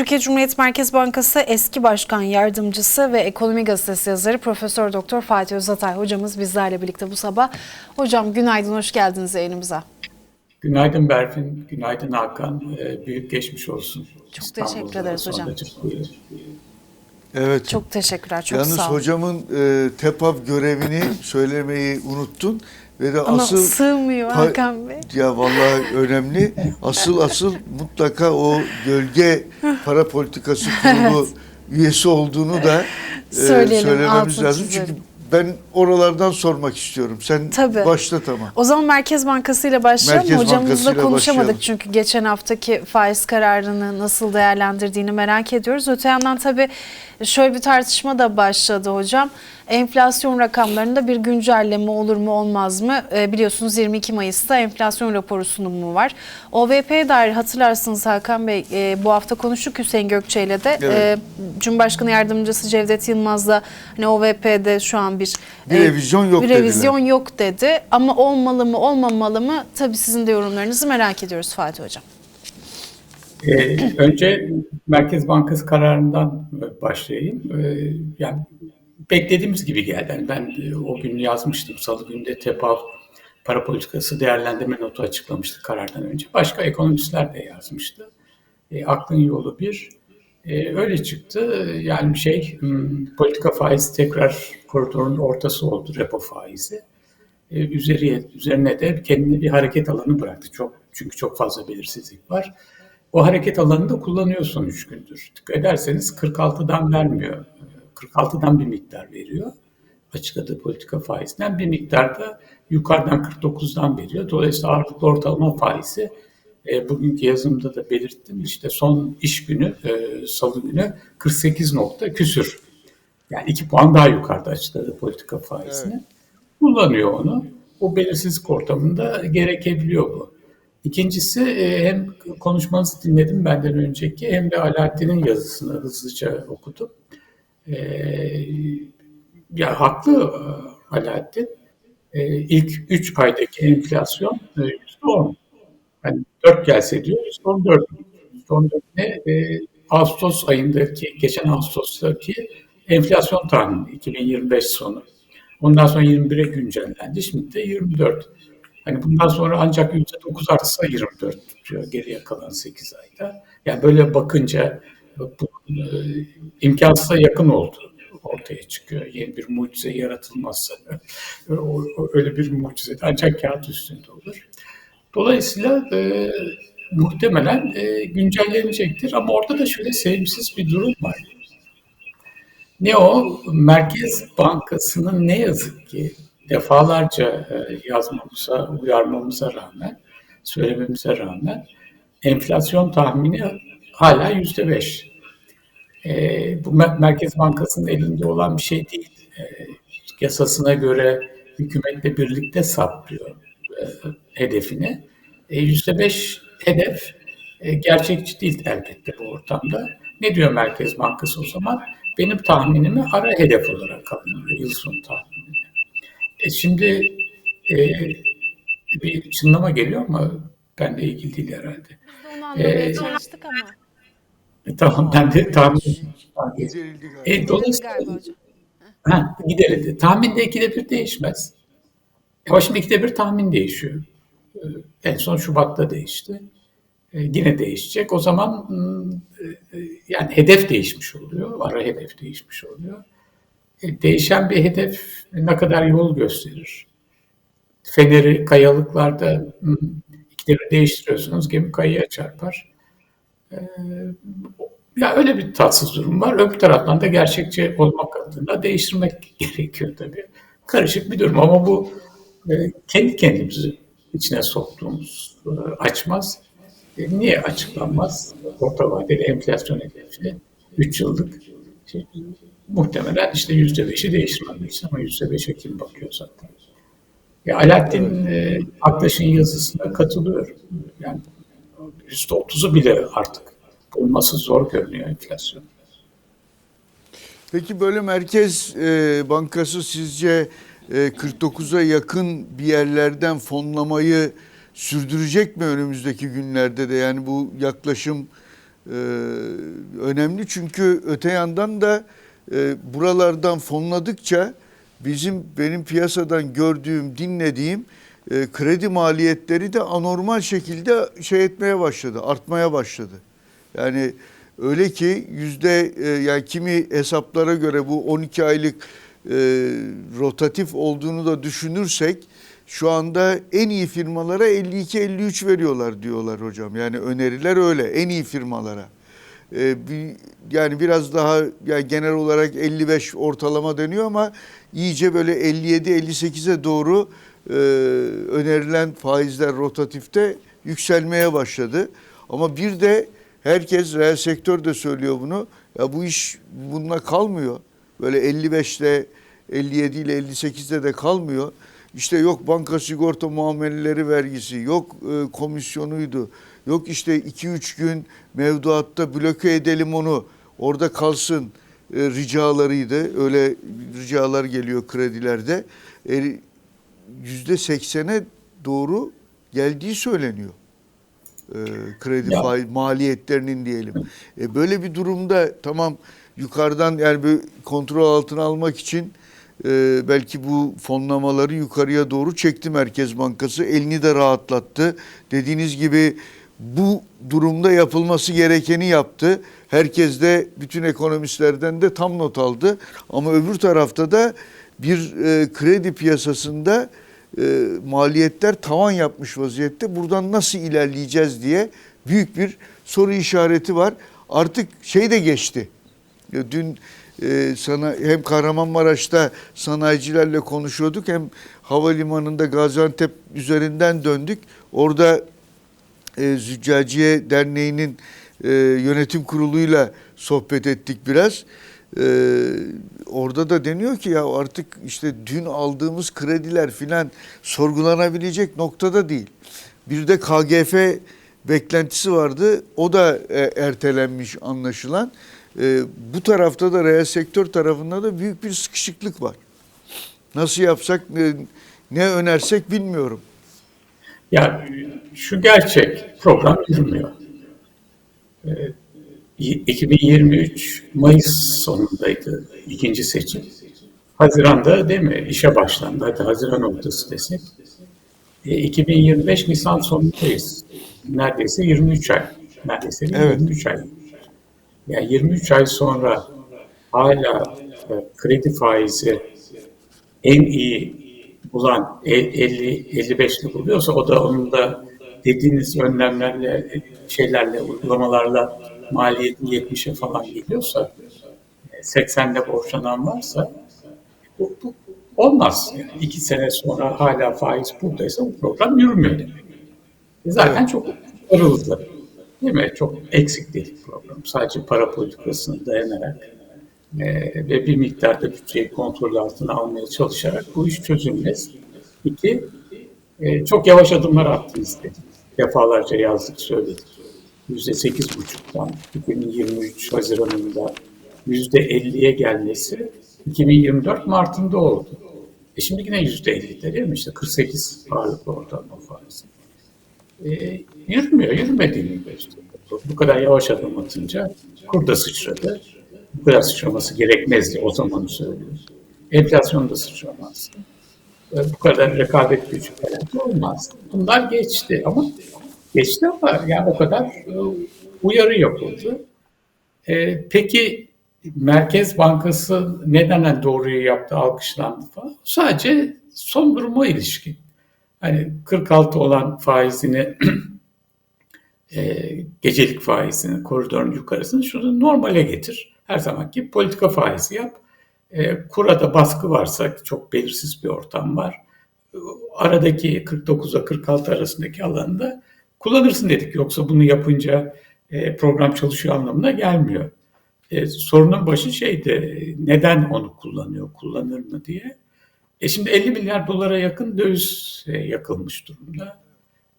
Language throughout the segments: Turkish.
Türkiye Cumhuriyet Merkez Bankası eski başkan yardımcısı ve ekonomi gazetesi yazarı Profesör Doktor Fatih Özatay hocamız bizlerle birlikte bu sabah. Hocam günaydın, hoş geldiniz yayınımıza. Günaydın Berfin, günaydın Hakan. Ee, büyük geçmiş olsun. Çok İstanbul'da teşekkür ederiz hocam. Evet. Çok teşekkürler, çok Yalnız sağ olun. hocamın e, TEPAV görevini söylemeyi unuttun ve de Ama asıl sığmıyor Hakan Bey. ya vallahi önemli. Asıl asıl mutlaka o gölge para politikası kurulu üyesi olduğunu da e, söylememiz lazım. çizelim. Çünkü ben oralardan sormak istiyorum. Sen Tabii. başlat ama. O zaman Merkez Bankası ile başlayalım. Merkez Hocamızla konuşamadık başlayalım. çünkü geçen haftaki faiz kararını nasıl değerlendirdiğini merak ediyoruz. Öte yandan tabii şöyle bir tartışma da başladı hocam. Enflasyon rakamlarında bir güncelleme olur mu olmaz mı? Ee, biliyorsunuz 22 Mayıs'ta enflasyon raporu sunumu var. OVP'ye dair hatırlarsınız Hakan Bey e, bu hafta konuştuk Hüseyin Gökçe ile de. Evet. E, Cumhurbaşkanı Yardımcısı Cevdet Yılmaz'la hani OVP'de şu an bir, Bir revizyon yok bir dediler. revizyon yok dedi. Ama olmalı mı olmamalı mı? Tabii sizin de yorumlarınızı merak ediyoruz Fatih Hocam. Ee, önce Merkez Bankası kararından başlayayım. Ee, yani beklediğimiz gibi geldi. Yani ben e, o gün yazmıştım. Salı günü de TEPAV para politikası değerlendirme notu açıklamıştı karardan önce. Başka ekonomistler de yazmıştı. E, aklın yolu bir. E, öyle çıktı. Yani şey hmm, politika faizi tekrar koridorun ortası oldu repo faizi. E, üzeri, üzerine de kendine bir hareket alanı bıraktı. Çok çünkü çok fazla belirsizlik var. O hareket alanını da kullanıyorsun 3 gündür. Dikkat ederseniz 46'dan vermiyor. 46'dan bir miktar veriyor. Açıkladığı politika faizinden bir miktar da yukarıdan 49'dan veriyor. Dolayısıyla ağırlıklı ortalama faizi e, bugünkü yazımda da belirttim. İşte son iş günü, e, salı günü 48 nokta küsür. Yani 2 puan daha yukarıda açıkladığı politika faizini. Kullanıyor onu. O belirsizlik ortamında gerekebiliyor bu. İkincisi e, hem konuşmanızı dinledim benden önceki hem de Alaaddin'in yazısını hızlıca okudum. E, ya haklı e, Alaaddin. E, ilk 3 aydaki enflasyon e, %10. Yani 4 gelse diyor %14. %14 ne? E, Ağustos ayındaki, geçen Ağustos'taki enflasyon tahmini 2025 sonu. Ondan sonra 21'e güncellendi. Şimdi de 24. Hani bundan sonra ancak %9 artsa 24 tutuyor geriye kalan 8 ayda. Yani böyle bakınca bu e, imkansıza yakın oldu ortaya çıkıyor. Yeni bir mucize yaratılmazsa o, öyle bir mucize ancak kağıt üstünde olur. Dolayısıyla e, muhtemelen e, güncellenecektir ama orada da şöyle sevimsiz bir durum var. Ne o? Merkez Bankası'nın ne yazık ki defalarca e, yazmamıza, uyarmamıza rağmen, söylememize rağmen enflasyon tahmini hala yüzde beş. E, bu Merkez Bankası'nın elinde olan bir şey değil. E, yasasına göre hükümetle birlikte saplıyor e, hedefini. Yüzde beş hedef e, gerçekçi değil elbette bu ortamda. Ne diyor Merkez Bankası o zaman? Benim tahminimi ara hedef olarak alınıyor, yıl sonu tahminini. E şimdi e, bir çınlama geliyor ama benle ilgili değil herhalde. Biz de onu anlamaya çalıştık ama. E, tamam ben de tahmin. E, dolayısıyla giderildi. Tahminde ikide bir değişmez. Ama şimdi ikide bir tahmin değişiyor. E, En son Şubat'ta değişti. E, yine değişecek. O zaman e, e, yani hedef değişmiş oluyor. Ara hedef değişmiş oluyor. E, Değişen bir hedef ne kadar yol gösterir? Feneri kayalıklarda ikide bir değiştiriyorsunuz, gemi kayaya çarpar. E, Ya öyle bir tatsız durum var. Öbür taraftan da gerçekçi olmak adına değiştirmek gerekiyor tabii. Karışık bir durum ama bu e, kendi kendimizi içine soktuğumuz e, açmaz. E, Niye açıklanmaz? Orta vadeli enflasyon hedefi 3 yıllık şey, muhtemelen işte yüzde beşi değiştirmek için ama yüzde beşe kim bakıyor zaten. Ya Alaaddin e, Aktaş'ın yazısına katılıyorum. Yani yüzde otuzu bile artık bulması zor görünüyor enflasyon. Peki böyle Merkez e, Bankası sizce e, 49'a yakın bir yerlerden fonlamayı sürdürecek mi önümüzdeki günlerde de? Yani bu yaklaşım Ee, önemli çünkü öte yandan da e, buralardan fonladıkça bizim benim piyasadan gördüğüm, dinlediğim e, kredi maliyetleri de anormal şekilde şey etmeye başladı, artmaya başladı. Yani öyle ki yüzde e, yani kimi hesaplara göre bu 12 aylık e, rotatif olduğunu da düşünürsek şu anda en iyi firmalara 52-53 veriyorlar diyorlar hocam. Yani öneriler öyle en iyi firmalara. Ee, bir, yani biraz daha yani genel olarak 55 ortalama deniyor ama iyice böyle 57-58'e doğru e, önerilen faizler rotatifte yükselmeye başladı. Ama bir de herkes reel sektör de söylüyor bunu. Ya bu iş bununla kalmıyor. Böyle 55 ile 57 ile 58'de de kalmıyor. İşte yok banka sigorta muameleleri vergisi, yok e, komisyonuydu, yok işte 2-3 gün mevduatta bloke edelim onu, orada kalsın e, ricalarıydı. Öyle ricalar geliyor kredilerde. E, Yüzde seksene doğru geldiği söyleniyor. E, kredi faiz maliyetlerinin diyelim. E, böyle bir durumda tamam yukarıdan yani bir kontrol altına almak için e, belki bu fonlamaları yukarıya doğru çekti Merkez Bankası. Elini de rahatlattı. Dediğiniz gibi bu durumda yapılması gerekeni yaptı. Herkes de bütün ekonomistlerden de tam not aldı. Ama öbür tarafta da bir e, kredi piyasasında e, maliyetler tavan yapmış vaziyette. Buradan nasıl ilerleyeceğiz diye büyük bir soru işareti var. Artık şey de geçti. Dün e, sana hem Kahramanmaraş'ta sanayicilerle konuşuyorduk hem havalimanında Gaziantep üzerinden döndük. Orada e, Züccaciye Derneği'nin e, yönetim kuruluyla sohbet ettik biraz. E, orada da deniyor ki ya artık işte dün aldığımız krediler filan sorgulanabilecek noktada değil. Bir de KGF beklentisi vardı. O da e, ertelenmiş anlaşılan. E, bu tarafta da reel sektör tarafında da büyük bir sıkışıklık var. Nasıl yapsak, ne, ne önersek bilmiyorum. Ya şu gerçek program yürümüyor. Ee, 2023 Mayıs sonundaydı ikinci seçim. Haziran'da değil mi işe başlandı. Hadi Haziran ortası desek. E, 2025 Nisan sonundayız. Neredeyse 23 ay. Neredeyse Evet. 23 ay. Yani 23 ay sonra hala e, kredi faizi en iyi bulan e- 50 55'li buluyorsa o da onun da dediğiniz önlemlerle şeylerle uygulamalarla maliyetin 70'e falan geliyorsa 80'de borçlanan varsa bu, bu olmaz. Yani iki sene sonra hala faiz buradaysa bu program yürümüyor demek. E Zaten çok arıldı. Değil mi? Çok eksik dedik program. Sadece para politikasına dayanarak e, ve bir miktarda bütçeyi kontrol altına almaya çalışarak bu iş çözülmez. İki, e, çok yavaş adımlar attınız dedik. Defalarca yazdık, söyledik. Yüzde sekiz buçuktan 2023 Haziran'ında yüzde 50'ye gelmesi 2024 Mart'ında oldu. E şimdi yine yüzde 50'de değil mi? İşte 48 ağırlıklı ortalama faiz. E, yürümüyor, yürümediğini gösteriyor. Bu kadar yavaş adım atınca kur da sıçradı. Bu kadar sıçraması gerekmezdi o zaman söylüyoruz. Enflasyon da sıçramaz. E, bu kadar rekabet gücü falan olmaz. Bunlar geçti ama geçti ama yani o kadar e, uyarı yapıldı. E, peki Merkez Bankası neden hani doğruyu yaptı, alkışlandı falan? Sadece son duruma ilişkin. Hani 46 olan faizini e, gecelik faizini, koridorun yukarısını şunu normale getir. Her zamanki politika faizi yap. E, kurada baskı varsa çok belirsiz bir ortam var. Aradaki 49'a 46 arasındaki alanda kullanırsın dedik. Yoksa bunu yapınca e, program çalışıyor anlamına gelmiyor. E, sorunun başı şeydi, neden onu kullanıyor, kullanır mı diye. E şimdi 50 milyar dolara yakın döviz e, yakılmış durumda.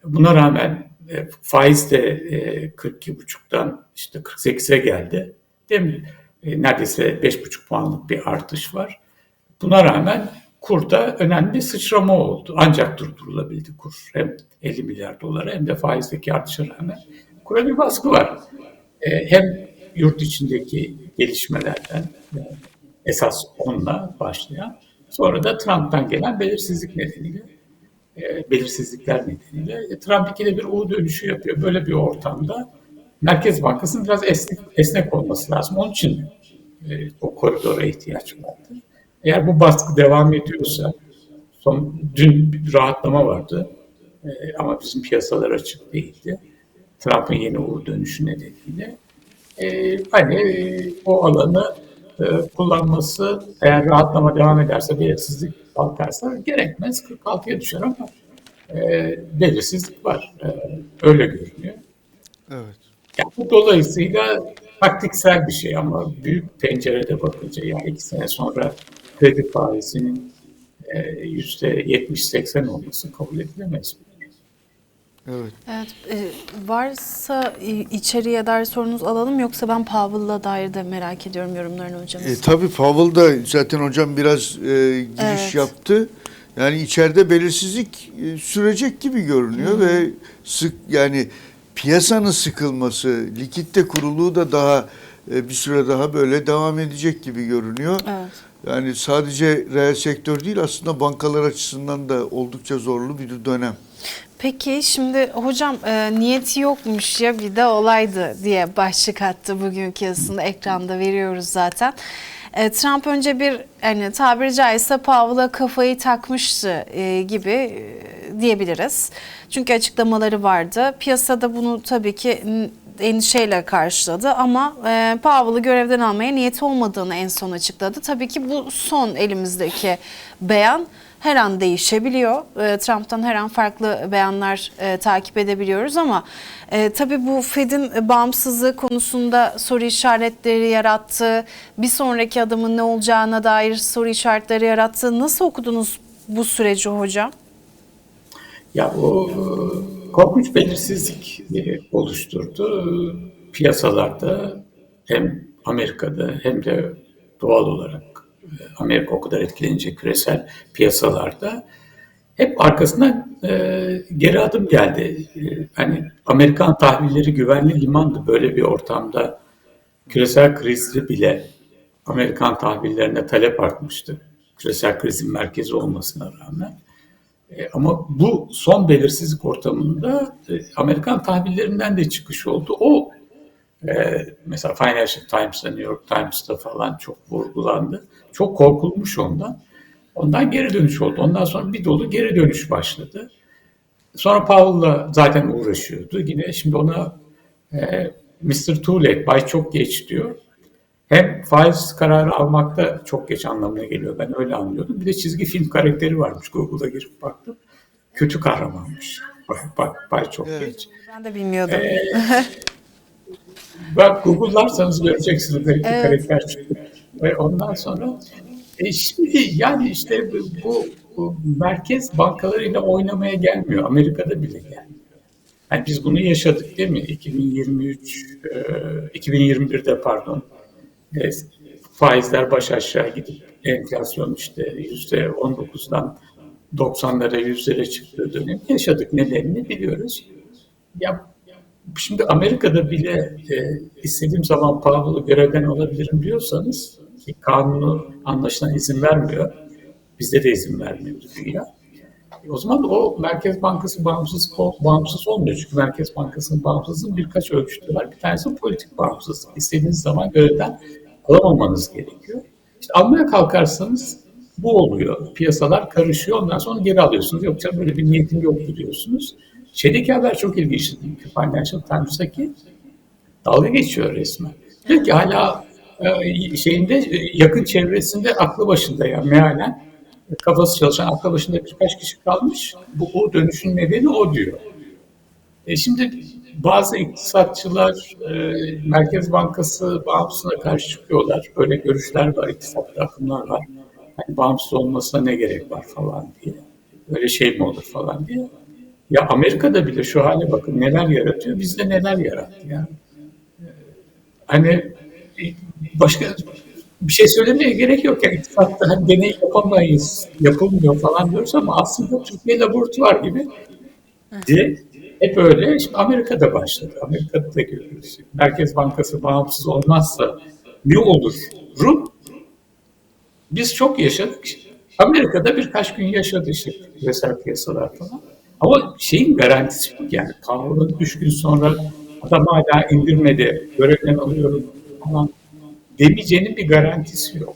Buna rağmen e, faiz de e, 42,5'tan işte 48'e geldi. Değil mi? E, neredeyse 5,5 puanlık bir artış var. Buna rağmen kurda önemli bir sıçrama oldu. Ancak durdurulabildi kur. Hem 50 milyar dolara hem de faizdeki artışa rağmen kura bir baskı var. E, hem yurt içindeki gelişmelerden e, esas onunla başlayan sonra da Trump'tan gelen belirsizlik nedeniyle e, belirsizlikler nedeniyle e, Trump ikide bir U dönüşü yapıyor. Böyle bir ortamda Merkez Bankası'nın biraz esnek, esnek olması lazım. Onun için e, o koridora ihtiyaç vardır. Eğer bu baskı devam ediyorsa son dün bir rahatlama vardı E, ama bizim piyasalar açık değildi. Trump'ın yeni U dönüşü nedeniyle e, hani e, o alanı kullanması eğer rahatlama devam ederse belirsizlik kalkarsa gerekmez 46'ya düşer ama e, belirsizlik var. E, öyle görünüyor. Evet. Yani bu dolayısıyla taktiksel bir şey ama büyük pencerede bakınca yani iki sene sonra kredi faizinin e, yüzde 70-80 olması kabul edilemez. Evet. Evet, e, varsa e, içeriye dair sorunuz alalım yoksa ben Powell'la dair de merak ediyorum yorumlarını hocam. E, tabii Powell da zaten hocam biraz e, giriş Evet. yaptı. Yani içeride belirsizlik e, sürecek gibi görünüyor ve sık yani piyasanın sıkılması, likitte kuruluğu da daha e, bir süre daha böyle devam edecek gibi görünüyor. Evet. Yani sadece reel sektör değil aslında bankalar açısından da oldukça zorlu bir dönem. Peki şimdi hocam e, niyeti yokmuş ya bir de olaydı diye başlık attı bugünkü yazısında ekranda veriyoruz zaten. E, Trump önce bir hani tabiri caizse Powell'a kafayı takmıştı e, gibi e, diyebiliriz. Çünkü açıklamaları vardı. Piyasada bunu tabii ki endişeyle karşıladı ama e, Powell'ı görevden almaya niyeti olmadığını en son açıkladı. Tabii ki bu son elimizdeki beyan her an değişebiliyor. E, Trump'tan her an farklı beyanlar e, takip edebiliyoruz ama e, tabii bu Fed'in bağımsızlığı konusunda soru işaretleri yarattı. Bir sonraki adımın ne olacağına dair soru işaretleri yarattı. Nasıl okudunuz bu süreci hocam? Ya o e, korkunç belirsizlik oluşturdu. Piyasalarda hem Amerika'da hem de doğal olarak Amerika o kadar etkilenecek küresel piyasalarda hep arkasından e, geri adım geldi. E, hani Amerikan tahvilleri güvenli limandı böyle bir ortamda küresel krizde bile Amerikan tahvillerine talep artmıştı. Küresel krizin merkezi olmasına rağmen. E, ama bu son belirsizlik ortamında e, Amerikan tahvillerinden de çıkış oldu. O e, mesela Financial Times'ta, New York Times'ta falan çok vurgulandı. Çok korkulmuş ondan. Ondan geri dönüş oldu. Ondan sonra bir dolu geri dönüş başladı. Sonra Powell'la zaten uğraşıyordu. Yine şimdi ona e, Mr. Too Late, Bay Çok Geç diyor. Hem faiz kararı almakta çok geç anlamına geliyor. Ben öyle anlıyordum. Bir de çizgi film karakteri varmış. Google'a girip baktım. Kötü kahramanmış. Bak, bak Bay Çok Evet. Geç. Ben de bilmiyordum. Bak Google'larsanız göreceksiniz belki Evet. karakter çıktı. Ve ondan sonra e şimdi yani işte bu, bu, merkez bankalarıyla oynamaya gelmiyor. Amerika'da bile gelmiyor. Yani biz bunu yaşadık değil mi? 2023, e, 2021'de pardon. E, faizler baş aşağı gidip enflasyon işte yüzde 19'dan 90'lara yüzlere çıktığı dönem yaşadık. Nedenini biliyoruz. Ya Şimdi Amerika'da bile e, istediğim zaman Powell'ı görevden alabilirim diyorsanız ki kanunu anlaşılan izin vermiyor. Bizde de izin vermiyor dünya. E, o zaman o Merkez Bankası bağımsız bağımsız olmuyor. Çünkü Merkez Bankası'nın bağımsızlığının birkaç ölçütü var. Bir tanesi politik bağımsızlık. İstediğiniz zaman görevden alamamanız gerekiyor. İşte almaya kalkarsanız bu oluyor. Piyasalar karışıyor. Ondan sonra geri alıyorsunuz. Yok canım böyle bir niyetim yok diyorsunuz. Şeydeki haber çok ilginçti. Financial Times'taki dalga geçiyor resmen. Diyor ki hala e, şeyinde e, yakın çevresinde aklı başında ya mealen kafası çalışan aklı başında birkaç kişi kalmış. Bu o dönüşün nedeni o diyor. E şimdi bazı iktisatçılar e, Merkez Bankası bağımsızlığına karşı çıkıyorlar. Öyle görüşler var, iktisatlı akımlar var. Hani bağımsız olmasına ne gerek var falan diye. Öyle şey mi olur falan diye. Ya Amerika'da bile şu hale bakın neler yaratıyor, bizde neler yarattı ya. Ee, Hani başka bir şey söylemeye gerek yok. Yani iktisatta hani deney yapamayız, yapılmıyor falan diyoruz ama aslında Türkiye laboratuvar gibi direkt hep öyle. Şimdi Amerika'da başladı. Amerika'da da görüyoruz. Merkez Bankası bağımsız olmazsa ne olur? Rum biz çok yaşadık. Amerika'da birkaç gün yaşadı işte küresel piyasalar falan. Ama şeyin garantisi yok yani. Powell'ın üç gün sonra adam hala indirmedi, görevden alıyorum falan demeyeceğinin bir garantisi yok.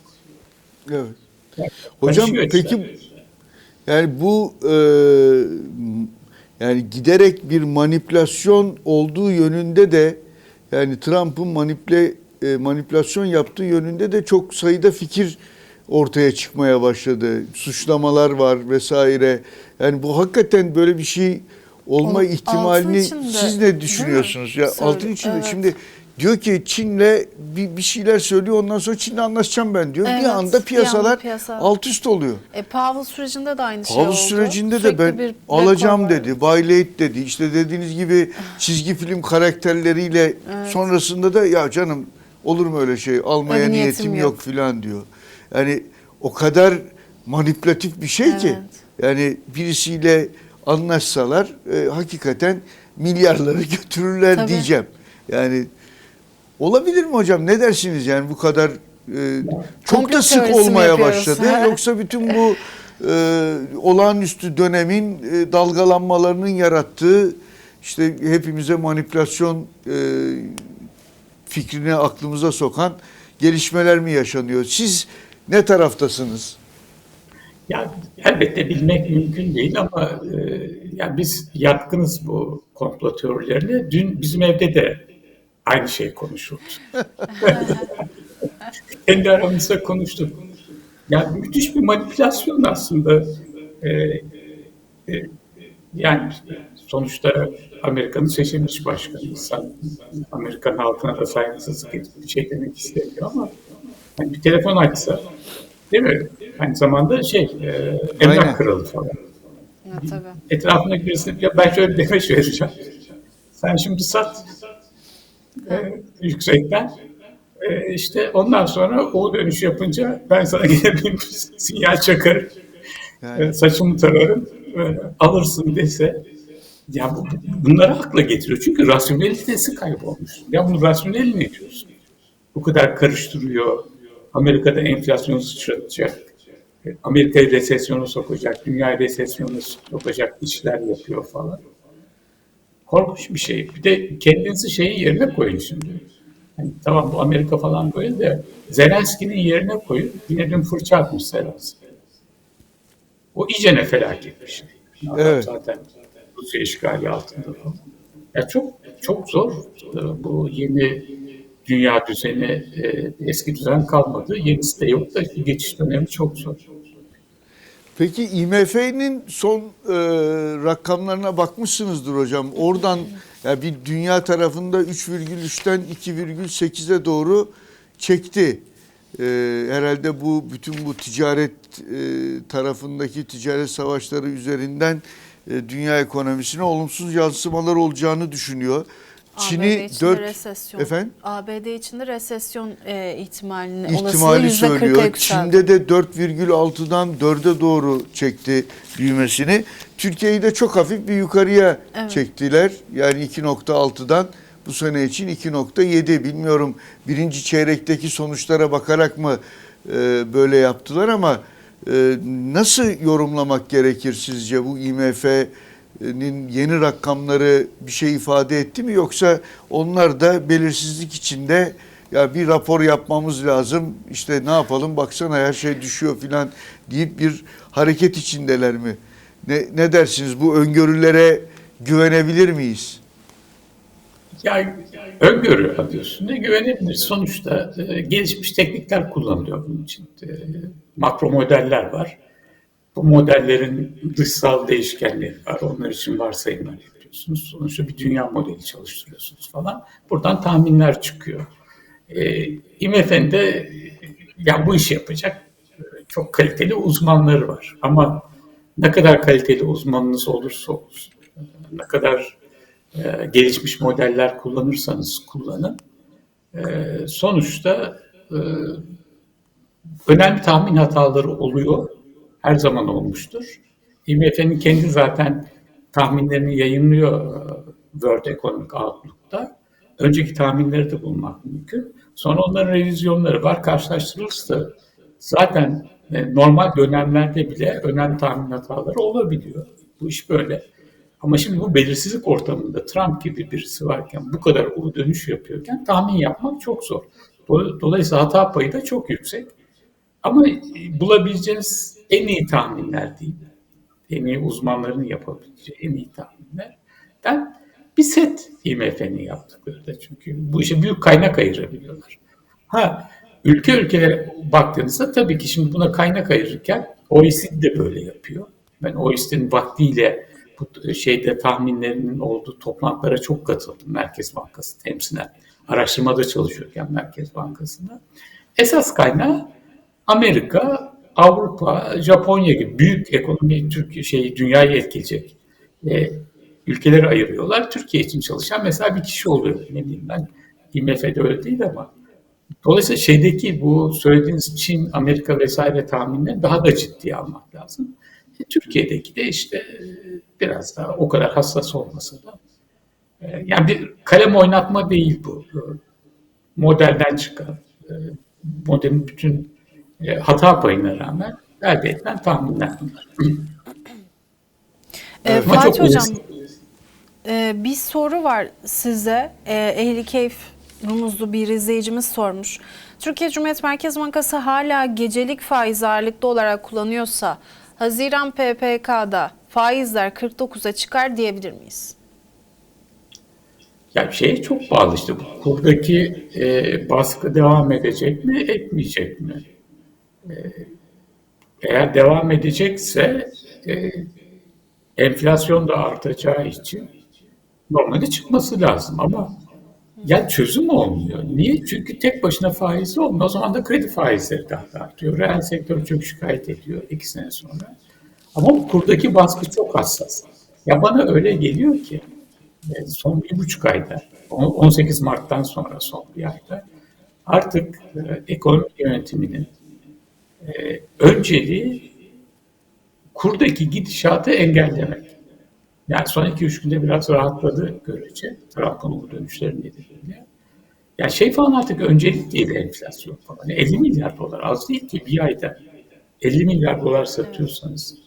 Evet. Yani Hocam peki yani bu e, yani giderek bir manipülasyon olduğu yönünde de yani Trump'ın manipüle e, manipülasyon yaptığı yönünde de çok sayıda fikir ortaya çıkmaya başladı. Suçlamalar var vesaire. Yani bu hakikaten böyle bir şey olma Altın ihtimalini içinde, siz ne düşünüyorsunuz? Ya Söyle- altın içinde evet. şimdi diyor ki Çin'le bir, bir şeyler söylüyor ondan sonra Çin'le anlaşacağım ben diyor. Evet, bir anda bir piyasalar anda piyasa- alt üst oluyor. E, Powell sürecinde de aynı şey Pahalı oldu. sürecinde de ben bir alacağım dedi, violate dedi. İşte dediğiniz gibi çizgi film karakterleriyle sonrasında da ya canım olur mu öyle şey almaya Öyle niyetim, niyetim yok, yok. filan diyor. Yani o kadar manipülatif bir şey ki yani birisiyle anlaşsalar e, hakikaten milyarları götürürler Tabii. diyeceğim. Yani olabilir mi hocam? Ne dersiniz yani bu kadar e, çok da sık olmaya başladı. Yoksa bütün bu e, olağanüstü dönemin e, dalgalanmalarının yarattığı işte hepimize manipülasyon e, fikrini aklımıza sokan gelişmeler mi yaşanıyor? Siz ne taraftasınız? Ya elbette bilmek mümkün değil ama e, ya biz yatkınız bu komplo teorilerine. Dün bizim evde de aynı şey konuşuldu. Kendi aramızda konuştuk. Ya müthiş bir manipülasyon aslında. E, e, yani sonuçta Amerika'nın seçilmiş başkanı. İnsan Amerikan halkına da saygısızlık edip bir şey demek istemiyor ama yani bir telefon açsa Değil mi? Aynı zamanda şey, e, emlak kralı falan. Ya, tabii. Etrafına birisine ya ben şöyle bir demeç vereceğim. Sen şimdi sat e, yüksekten. E, işte ondan sonra o dönüş yapınca ben sana yine bir sinyal çakarım. Yani. E, saçımı tararım. e, alırsın dese ya bu, bunları akla getiriyor. Çünkü rasyonelitesi kaybolmuş. Ya bunu rasyonel ne diyorsun? Bu kadar karıştırıyor. Amerika'da enflasyonu sıçratacak. Amerika'yı resesyona sokacak. Dünyayı resesyona sokacak işler yapıyor falan. Korkunç bir şey. Bir de kendinizi şeyin yerine koyun şimdi. Hani tamam bu Amerika falan böyle de Zelenski'nin yerine koyun. Yine dün fırça atmış Zelenski. O iyice ne felaket bir şey. Evet. Zaten Rusya işgali altında falan. Ya çok çok zor e, bu yeni dünya düzeni e, eski düzen kalmadı. Yenisi de yok da geçiş dönemi çok zor. Peki IMF'nin son e, rakamlarına bakmışsınızdır hocam. Oradan ya bir dünya tarafında 3,3'ten 2,8'e doğru çekti. E, herhalde bu bütün bu ticaret e, tarafındaki ticaret savaşları üzerinden e, dünya ekonomisine olumsuz yansımalar olacağını düşünüyor. Çin'i 4 resesyon. efendim ABD içinde resesyon e, ihtimalini ihtimali söylüyor. %40'a yükseldi. Çin'de de 4,6'dan 4'e doğru çekti büyümesini. Türkiye'yi de çok hafif bir yukarıya Evet. çektiler. Yani 2.6'dan bu sene için 2.7 bilmiyorum birinci çeyrekteki sonuçlara bakarak mı e, böyle yaptılar ama e, nasıl yorumlamak gerekir sizce bu IMF'nin yeni rakamları bir şey ifade etti mi yoksa onlar da belirsizlik içinde ya bir rapor yapmamız lazım işte ne yapalım baksana her şey düşüyor filan deyip bir hareket içindeler mi? Ne, ne dersiniz bu öngörülere güvenebilir miyiz? Yani öngörü adı üstünde güvenebilir. Sonuçta e, gelişmiş teknikler kullanılıyor bunun için. E, makro modeller var. Bu modellerin dışsal değişkenleri var. Onlar için varsayımlar yapıyorsunuz. Sonuçta bir dünya modeli çalıştırıyorsunuz falan. Buradan tahminler çıkıyor. E, IMF'nin de ya bu işi yapacak e, çok kaliteli uzmanları var. Ama ne kadar kaliteli uzmanınız olursa olsun, ne kadar e, gelişmiş modeller kullanırsanız kullanın. E, sonuçta e, önemli tahmin hataları oluyor. Her zaman olmuştur. IMF'nin kendi zaten tahminlerini yayınlıyor. World Economic Outlook'ta. Önceki tahminleri de bulmak mümkün. Sonra onların revizyonları var. Karşılaştırılırsa zaten e, normal dönemlerde bile önemli tahmin hataları olabiliyor. Bu iş böyle. Ama şimdi bu belirsizlik ortamında Trump gibi birisi varken, bu kadar ulu dönüş yapıyorken tahmin yapmak çok zor. Dol- Dolayısıyla hata payı da çok yüksek. Ama e, bulabileceğiniz en iyi tahminler değil, en iyi uzmanların yapabileceği en iyi tahminlerden bir set IMF'nin yaptıkları da çünkü bu işe büyük kaynak ayırabiliyorlar. Ha ülke ülkelere baktığınızda tabii ki şimdi buna kaynak ayırırken OECD de böyle yapıyor. Ben OECD'nin vaktiyle bu şeyde tahminlerinin olduğu toplantılara çok katıldım Merkez Bankası temsilen. Araştırmada çalışıyorken Merkez Bankası'nda. Esas kaynağı Amerika, Avrupa, Japonya gibi büyük ekonomi Türkiye şey dünyayı etkileyecek e, ülkeleri ayırıyorlar. Türkiye için çalışan mesela bir kişi oluyor. Ne bileyim ben IMF'de öyle değil ama. Dolayısıyla şeydeki bu söylediğiniz Çin, Amerika vesaire tahminleri daha da ciddiye almak lazım. E, Türkiye'deki de işte e, biraz daha o kadar hassas olmasa da e, yani bir kalem oynatma değil bu. Modelden çıkan, e, modelin bütün e, hata payına rağmen elde edilen tahminler bunlar. Çok Fatih Hocam e, bir soru var size. E, Ehli Keyif Rumuzlu bir izleyicimiz sormuş. Türkiye Cumhuriyet Merkez Bankası hala gecelik faiz ağırlıklı olarak kullanıyorsa Haziran PPK'da faizler 49'a çıkar diyebilir miyiz? Yani şeye çok bağlı işte bu kurdaki e, baskı devam edecek mi, etmeyecek mi? E, eğer devam edecekse e, enflasyon da artacağı için normalde çıkması lazım ama yani çözüm olmuyor. Niye? Çünkü tek başına faizli olmuyor. O zaman da kredi faizleri daha da artıyor. Reel sektör çok şikayet ediyor iki sene sonra. Ama bu kurdaki baskı çok hassas. Ya bana öyle geliyor ki e, son bir buçuk ayda, on- 18 Mart'tan sonra son bir ayda artık e, ekonomik yönetiminin e, önceliği kurdaki gidişatı engellemek. Yani son 2-3 günde biraz rahatladı görece Trump'ın bu dönüşleri nedeniyle. Yani şey falan artık öncelik değil enflasyon falan. 50 milyar dolar az değil ki bir ayda 50 milyar dolar satıyorsanız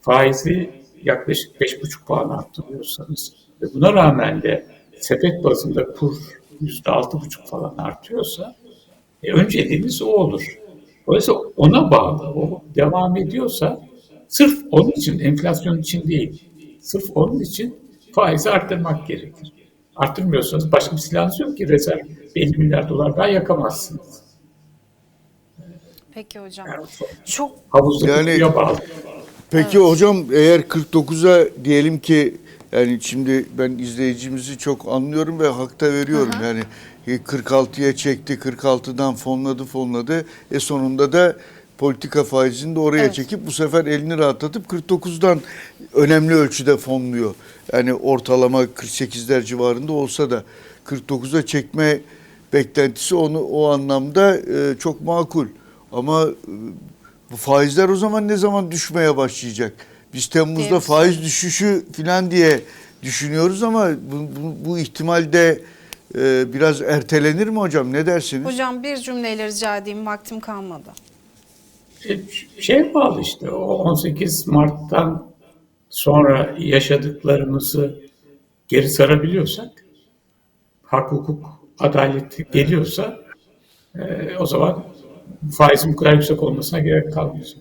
faizi yaklaşık 5,5 puan arttırıyorsanız ve buna rağmen de sepet bazında kur %6,5 falan artıyorsa e, önceliğiniz o olur. Dolayısıyla ona bağlı. O devam ediyorsa sırf onun için, enflasyon için değil, sırf onun için faizi arttırmak gerekir. Arttırmıyorsanız başka bir silahınız yok ki rezerv 50 milyar dolar daha yakamazsınız. Peki hocam. Yani Çok havuzdaki Yani- bağlı. Peki hocam eğer 49'a diyelim ki yani şimdi ben izleyicimizi çok anlıyorum ve hakta veriyorum. Yani e, 46'ya çekti, 46'dan fonladı, fonladı. E sonunda da politika faizini de oraya Evet. çekip bu sefer elini rahatlatıp 49'dan önemli ölçüde fonluyor. Yani ortalama 48'ler civarında olsa da 49'a çekme beklentisi onu o anlamda e, çok makul. Ama e, bu faizler o zaman ne zaman düşmeye başlayacak? Biz Temmuz'da Diye faiz düşüşü falan diye düşünüyoruz ama bu, bu, bu ihtimalde e, biraz ertelenir mi hocam? Ne dersiniz? hocam bir cümleyle rica edeyim vaktim kalmadı. E, şey bağlı işte o 18 Mart'tan sonra yaşadıklarımızı geri sarabiliyorsak hak hukuk adalet geliyorsa e, o zaman faizin bu kadar yüksek olmasına gerek kalmayacak.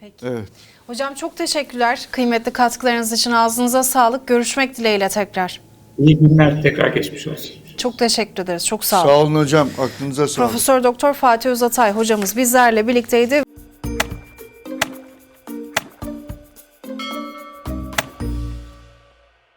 Peki. Evet. Hocam çok teşekkürler. Kıymetli katkılarınız için ağzınıza sağlık. Görüşmek dileğiyle tekrar. İyi günler tekrar geçmiş olsun. Çok teşekkür ederiz. Çok sağ olun. Sağ olun hocam. Aklınıza sağlık. Profesör Doktor Fatih Özatay hocamız bizlerle birlikteydi.